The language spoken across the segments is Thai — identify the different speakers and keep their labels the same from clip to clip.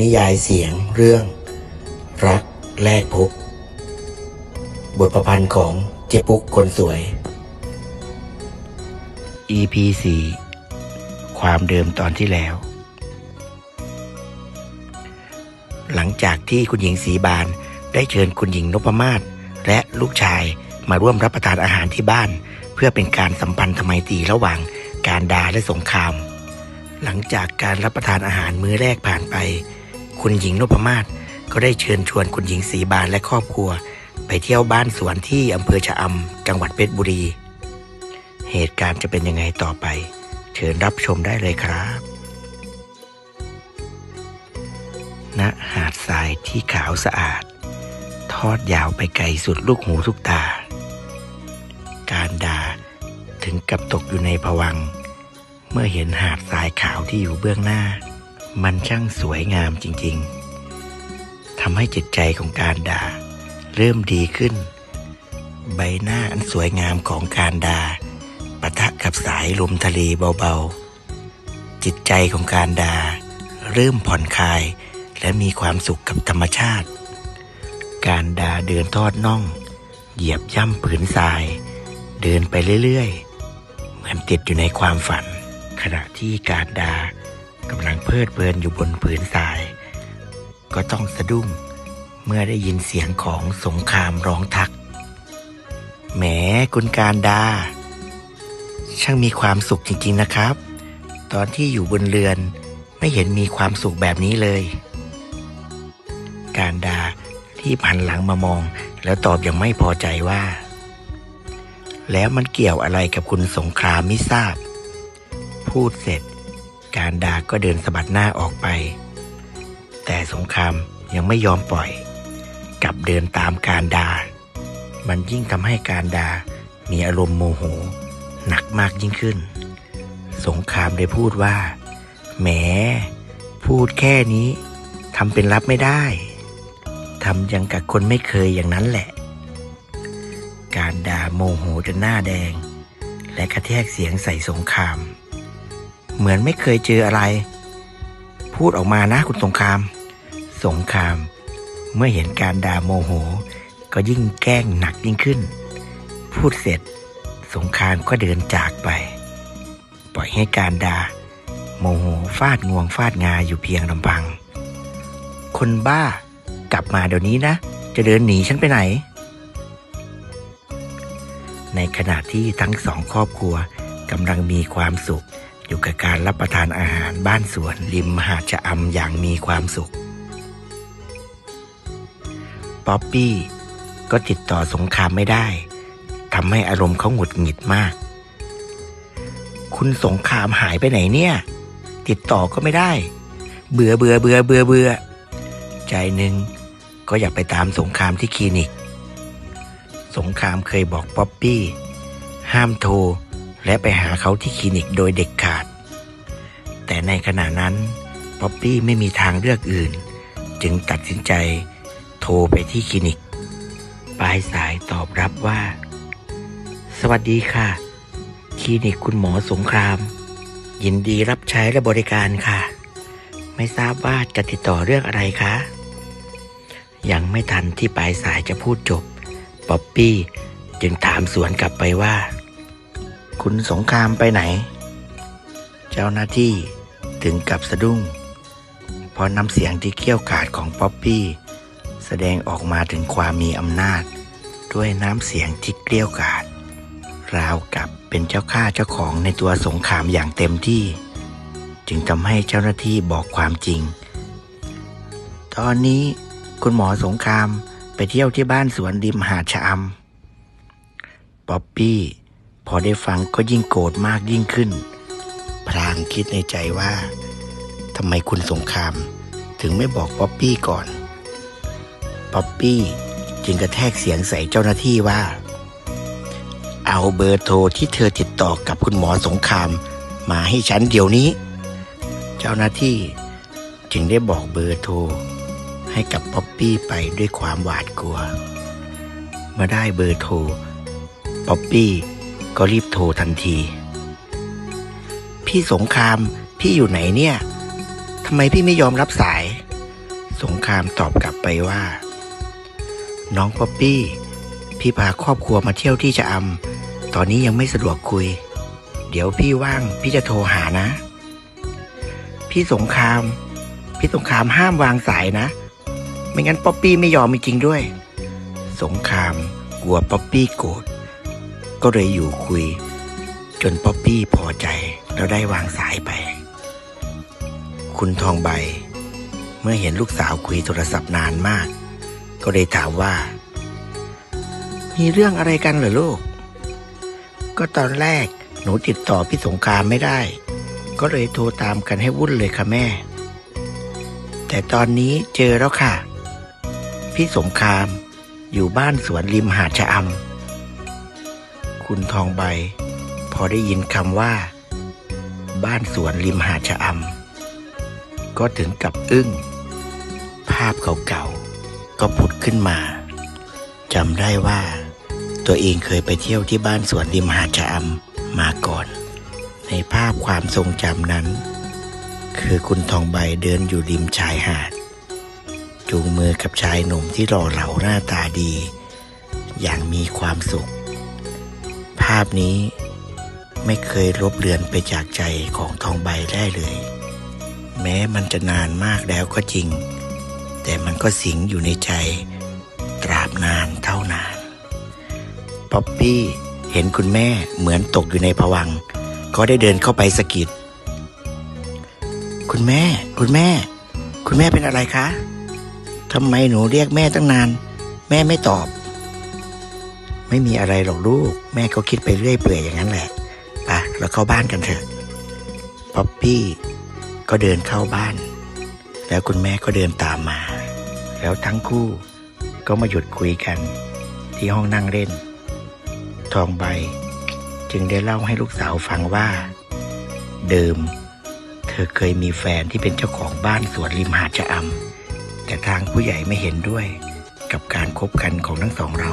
Speaker 1: นิยายเสียงเรื่อง รักแลกพบบทประพันธ์ของเจ๊ปุ๊กคนสวย EP 4ความเดิมตอนที่แล้ว หลังจากที่คุณหญิงสีบานได้เชิญคุณหญิงนพมาศและลูกชายมาร่วมรับประทานอาหารที่บ้าน เพื่อเป็นการสัมพันธ์ทไมตรีระหว่างการดาและสงคราม หลังจากการรับประทานอาหารมื้อแรกผ่านไป คุณหญิงนพมาศก็ได้เชิญชวนคุณหญิงสีบานและครอบครัว ไปเที่ยวบ้านสวนที่อำเภอชะอำจังหวัดเพชรบุรี เหตุการณ์จะเป็นยังไงต่อไป เชิญรับชมได้เลยครับณหาดทรายที่ขาวสะอาด ทอดยาวไปไกลสุดลูกหูทุกตา การดาถึงกับตกอยู่ในผวัง เมื่อเห็นหาดทรายขาวที่อยู่เบื้องหน้า มันช่างสวยงามจริงๆทำให้จิตใจของการดาเริ่มดีขึ้น ใบหน้าอันสวยงามของการดาปะทะกับสายลมทะเลเบาๆ จิตใจของการดาเริ่มผ่อนคลาย และมีความสุขกับธรรมชาติ การดาเดินทอดน่อง เหยียบย่ำผืนทราย เดินไปเรื่อยๆ เหมือนติดอยู่ในความฝัน ขณะที่การดา กำลังเพลิดเพลินอยู่บนผืนทราย ก็ต้องสะดุ้งเมื่อได้ยินเสียงของสงครามร้องทัก แหมคุณการดา ช่างมีความสุขจริง ๆนะครับ ตอนที่อยู่บนเรือนไม่เห็นมีความสุขแบบนี้เลย การดาที่หันหลังมามอง แล้วตอบอย่างไม่พอใจว่า แล้วมันเกี่ยวอะไรกับคุณสงครามไม่ทราบ พูดเสร็จ การดาก็เดินสะบัดหน้าออกไป แต่สงครามยังไม่ยอมปล่อย กลับเดินตามการดา มันยิ่งทำให้การดามีอารมณ์โมโห หนักมากยิ่งขึ้น สงครามได้พูดว่า แหม พูดแค่นี้ทำเป็นรับไม่ได้ทำยังกับคนไม่เคยอย่างนั้นแหละ การด่าโมโหจนหน้าแดง และกระแทกเสียงใส่สงคราม เหมือนไม่เคยเจออะไร พูดออกมานะคุณสงคราม สงคราม เมื่อเห็นการด่าโมโห ก็ยิ่งแกล้งหนักยิ่งขึ้น พูดเสร็จ สงครามก็เดินจากไป ปล่อยให้การดาโมโหฟาดงวงฟาดงาอยู่เพียงลำพัง คนบ้ากลับมาเดี๋ยวนี้นะ จะเดินหนีฉันไปไหน ในขณะที่ทั้งสองครอบครัวกำลังมีความสุข อยู่กับการรับประทานอาหารบ้านสวนริมหาดชะอำอย่างมีความสุข ป๊อปปี้ ก็ติดต่อสงครามไม่ได้ทำให้อารมณ์เขาหงุดหงิดมาก คุณสงครามหายไปไหนเนี่ย ติดต่อก็ไม่ได้ เบื่อเบื่อเบื่อเบื่อเบื่อใจหนึ่งก็อยากไปตามสงครามที่คลินิก สงครามเคยบอกป๊อปปี้ ห้ามโทร และไปหาเขาที่คลินิกโดยเด็กขาด แต่ในขณะนั้นป๊อปปี้ไม่มีทางเลือกอื่น จึงตัดสินใจโทรไปที่คลินิก ปลายสายตอบรับว่า สวัสดีค่ะ คลินิกคุณหมอสงคราม ยินดีรับใช้และบริการค่ะ ไม่ทราบว่าจะติดต่อเรื่องอะไรคะ ยังไม่ทันที่ปลายสายจะพูดจบป๊อปปี้จึงถามสวนกลับไปว่า คุณสงครามไปไหน เจ้าหน้าที่ถึงกับสะดุ้งพรน้ำเสียงที่เกี้ยวกาดของป๊อปปี้ แสดงออกมาถึงความมีอำนาจ ด้วยน้ำเสียงที่เกลี้ยวกาดราวกับเป็นเจ้าข้าเจ้าของในตัวสงครามอย่างเต็มที่ จึงทำให้เจ้าหน้าที่บอกความจริง ตอนนี้คุณหมอสงครามไปเที่ยวที่บ้านสวนริมหาดชะอำป๊อปปี้ พอได้ฟังก็ยิ่งโกรธมากยิ่งขึ้นพลางคิดในใจว่าทำไมคุณสงคราม ถึงไม่บอกป๊อปปี้ก่อน ป๊อปปี้จึงกระแทกเสียงใส่เจ้าหน้าที่ว่า เอาเบอร์โทรที่เธอติดต่อกับคุณหมอสงครามมาให้ฉันเดี๋ยวนี้ เจ้าหน้าที่จึงได้บอกเบอร์โทรให้กับป๊อปปี้ไปด้วยความหวาดกลัว เมื่อได้เบอร์โทรป๊อปปี้ ก็รีบโทรทันที พี่สงครามพี่อยู่ไหนเนี่ยทำไมพี่ไม่ยอมรับสาย สงครามตอบกลับไปว่า น้องป๊อปปี้ พี่พาครอบครัวมาเที่ยวที่จะอำตอนนี้ยังไม่สะดวกคุย เดี๋ยวพี่ว่างพี่จะโทรหานะ พี่สงคราม พี่สงครามห้ามวางสายนะ ไม่งั้นป๊อปปี้ไม่ยอมจริงด้วย สงครามกลัวป๊อปปี้โกรธ ก็เลยอยู่คุย จนป๊อปปี้พอใจแล้วได้วางสายไป คุณทองใบ เมื่อเห็นลูกสาวคุยโทรศัพท์นานมาก ก็เลยถามว่า มีเรื่องอะไรกันเหรอลูก ก็ตอนแรกหนูติดต่อพี่สงครามไม่ได้ ก็เลยโทรตามกันให้วุ่นเลยค่ะแม่ แต่ตอนนี้เจอแล้วค่ะ พี่สงครามอยู่บ้านสวนริมหาดชะอำ คุณทองใบ พอได้ยินคำว่า บ้านสวนริมหาดชะอำก็ถึงกับอึ้ง ภาพเก่าๆก็ผุดขึ้นมาจำได้ว่า ตัวเองเคยไปเที่ยวที่บ้านสวนริมหาดชะอำมาก่อน ในภาพความทรงจำนั้น คือคุณทองใบเดินอยู่ริมชายหาด จูงมือกับชายหนุ่มที่หล่อเหลาหน้าตาดี อย่างมีความสุข ภาพนี้ไม่เคยลบเลือนไปจากใจของทองใบได้เลย แม้มันจะนานมากแล้วก็จริง แต่มันก็สิงอยู่ในใจ ตราบนานเท่านานป๊อปปี้เห็นคุณแม่เหมือนตกอยู่ในผวัง ก็ได้เดินเข้าไปสะกิด คุณแม่ คุณแม่ คุณแม่เป็นอะไรคะทำไมหนูเรียกแม่ตั้งนาน แม่ไม่ตอบ ไม่มีอะไรหรอกลูก แม่ก็คิดไปเรื่อยเปื่อยอย่างนั้นแหละไปเราเข้าบ้านกันเถอะป๊อปปี้ก็เดินเข้าบ้าน แล้วคุณแม่ก็เดินตามมา แล้วทั้งคู่ก็มาหยุดคุยกัน ที่ห้องนั่งเล่น ทองใบ จึงได้เล่าให้ลูกสาวฟังว่า เดิม เธอเคยมีแฟนที่เป็นเจ้าของบ้านสวนริมหาดชะอำแต่ทางผู้ใหญ่ไม่เห็นด้วยกับการคบกันของทั้งสองเรา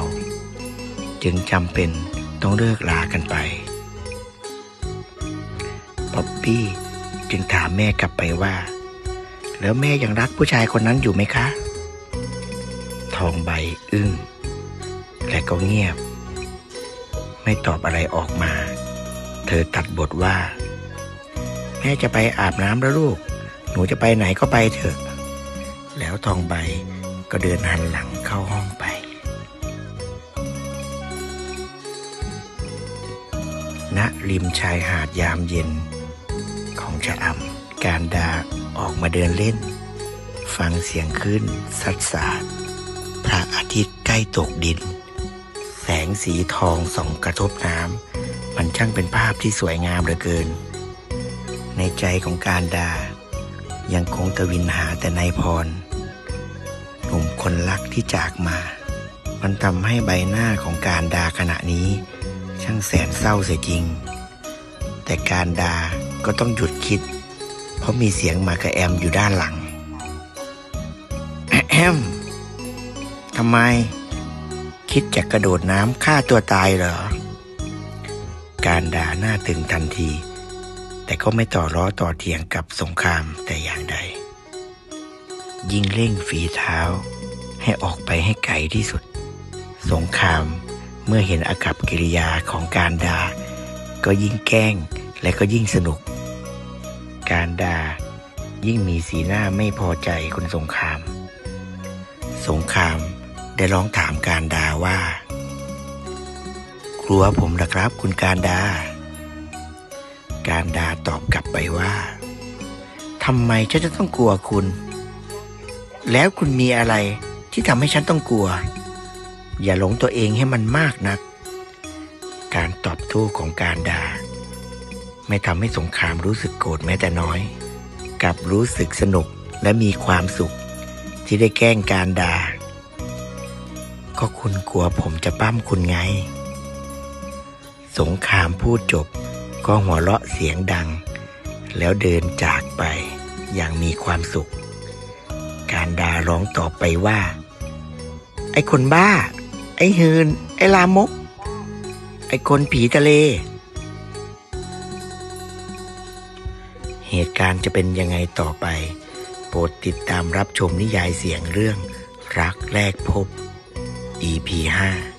Speaker 1: จึงจำเป็นต้องเลิกลากันไปป๊อปปี้จึงถามแม่กลับไปว่า แล้วแม่ยังรักผู้ชายคนนั้นอยู่ไหมคะ ทองใบอึ้ง และก็เงียบ ไม่ตอบอะไรออกมา เธอตัดบทว่า แม่จะไปอาบน้ำแล้วลูก หนูจะไปไหนก็ไปเถอะ แล้วทองใบก็เดินหันหลังเข้าห้องไป ณริมชายหาดยามเย็น ของชะอำการดาออกมาเดินเล่น ฟังเสียงคลื่นสัดสาดพระอาทิตย์ใกล้ตกดิน แสงสีทองส่องกระทบน้ำมันช่างเป็นภาพที่สวยงามเหลือเกิน ในใจของการดา ยังคงตะวินหาแต่นายพร หนุ่มคนรักที่จากมา มันทำให้ใบหน้าของการดาขณะนี้ ช่างแสนเศร้าเสียจริง แต่การดาก็ต้องหยุดคิด เพราะมีเสียงมากระแอมอยู่ด้านหลังแอมทำไม คิดจะกระโดดน้ำฆ่าตัวตายเหรอ การด่าหน้าตึงทันที แต่ก็ไม่ต่อล้อต่อเถียงกับสงครามแต่อย่างใด ยิ่งเร่งฝีเท้าให้ออกไปให้ไกลที่สุด สงคราม เมื่อเห็นอากับกิริยาของการดาก็ยิ่งแกล้งและก็ยิ่งสนุก การดายิ่งมีสีหน้าไม่พอใจคุณสงคราม สงครามได้ร้องถามการดาว่า กลัวผมหรอครับคุณการดา การดาตอบกลับไปว่าทำไมฉันจะต้องกลัวคุณ แล้วคุณมีอะไรที่ทำให้ฉันต้องกลัว อย่าหลงตัวเองให้มันมากนัก การตอบโต้ของการดาไม่ทำให้สงครามรู้สึกโกรธแม้แต่น้อย กลับรู้สึกสนุกและมีความสุข ที่ได้แกล้งการดาก็คุณกลัวผมจะปั้มคุณไง สงครามพูดจบ ก็หัวเราะเสียงดัง แล้วเดินจากไปอย่างมีความสุข การดาร้องตอบไปว่า ไอ้คนบ้า อ้ฮืน ไอ้ลามก ไอ้คนผีทะเล เหตุการณ์จะเป็นยังไงต่อไป โปรดติดตามรับชมนิยายเสียงเรื่องรักแรกพบ EP 5